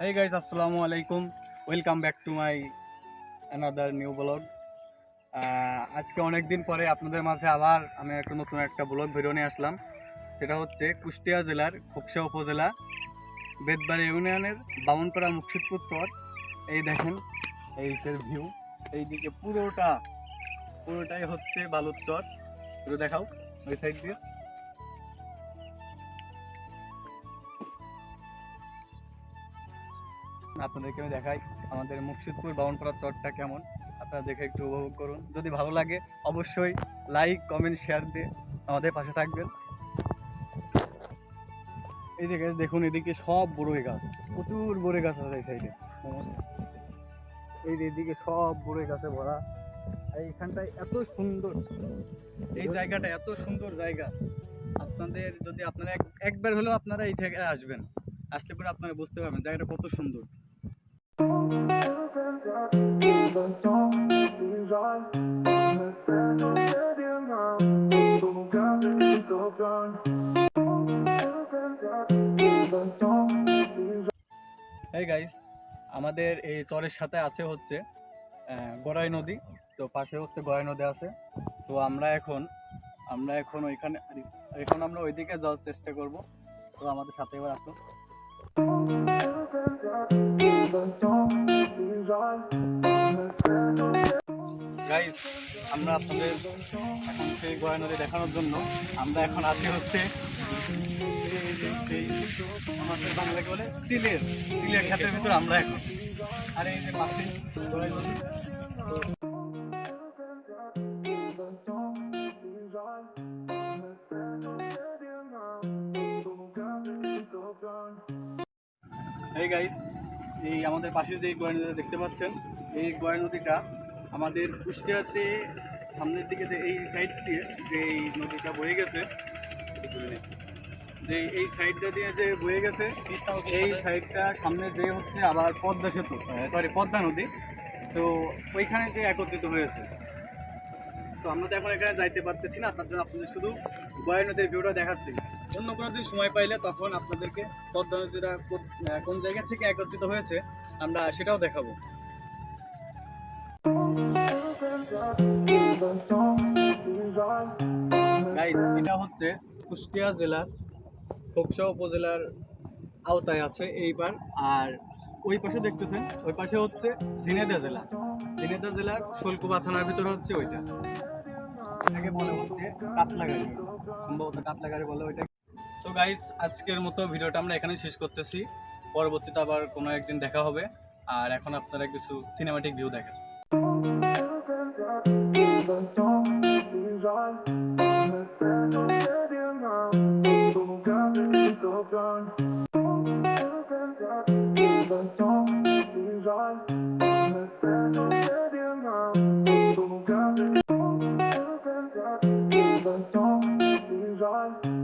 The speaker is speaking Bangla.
হাই গাইজ আসসালামু আলাইকুম welcome back to my another new blog আজকে অনেক দিন পরে আপনাদের মাঝে আবার আমি একটা নতুন একটা ব্লগ ভিডিও নিয়ে আসলাম। সেটা হচ্ছে কুষ্টিয়া জেলার খোকসা উপজেলা বেদবাড়ি ইউনিয়নের বামনপাড়া মুর্শিদপুর চর। এই দেখেন, এই সে ভিউ এইদিকে পুরোটা, পুরোটাই হচ্ছে বালুর চর। দেখাও, ওই সাইড দিয়ে। আপনাদেরকে আমি দেখাই আমাদের মুর্শিদপুর বাউনপাড়া চরটা কেমন। আপনারা দেখে একটু উপভোগ করুন। যদি ভালো লাগে, অবশ্যই লাইক কমেন্ট শেয়ার দিয়ে আমাদের পাশে থাকবেন। এই দিকে দেখুন এদিকে সব বড়ই গাছ। প্রচুর বড়ই গাছ আছে এই সাইডে এই এদিকে সব বড়ই গাছে ভরা। এইখানটায় এত সুন্দর। এই জায়গাটা এত সুন্দর জায়গা। আপনাদের যদি আপনারা এক- একবার হলেও আপনারা এই জায়গায় আসবেন। আসলে পরে আপনারা বুঝতে পারবেন জায়গাটা কত সুন্দর। এই গাইস আমাদের এই চরের সাথে আছে হচ্ছে গড়াই নদী। তো পাশে হচ্ছে গড়াই নদী আছে। তো আমরা এখন আমরা এখন ওইখানে এখন আমরা ওইদিকে যাওয়ার চেষ্টা করব। তো আমাদের সাথে এবার আসুন গাইস আমরা আপনাদের এখন সেই নদী দেখানোর জন্য আমরা এখন আছি হচ্ছে আমাদের বাংলাকে বলে তিলের তিলের ক্ষেতের ভিতর আমরা এখন। আর এই যে পাশে গড়াই নদী এই আমাদের পাশে যে গড়াই নদীটা দেখতে পাচ্ছেন, এই গড়াই নদীটা আমাদের কুষ্টিয়াতে সামনের দিকে যে এই সাইড দিয়ে যে এই নদীটা বয়ে গেছে, যে এই সাইডটা দিয়ে যে বয়ে গেছে, এই সাইডটা সামনে যে হচ্ছে আবার পদ্মা সেতু সরি পদ্মা নদী। তো ওইখানে যে একত্রিত হয়েছে। তো আমরা তো এখন এখানে যাইতে পারতেছি না, তার জন্য আপনাদের শুধু গয়া নদীর ভিউটা দেখাচ্ছি। অন্য কোনো দিন সময় পাইলে তখন আপনাদেরকে পদ্মা নদীটা কোন জায়গা থেকে একত্রিত হয়েছে, আমরা সেটাও দেখাবো। এটা হচ্ছে কুষ্টিয়া জেলার খোকসা উপজেলার আওতায় আছে এইবার, আর ওই পাশে দেখতেছেন, ওই পাশে হচ্ছে ঝিনেদা জেলা। ঝিনেদা জেলার শোলকুবা থানার ভিতরে হচ্ছে ওইটা। এটাকে বলে হচ্ছে কাতলাগাড়ি। সম্ভবত কাতলাগাড়ি বলে ওইটা সো গাইজ আজকের মতো ভিডিওটা আমরা এখানে শেষ করতেছি। পরবর্তীতে আবার কোনো একদিন দেখা হবে। আর এখন আপনারা কিছু সিনেমাটিক ভিউ দেখেন। Don't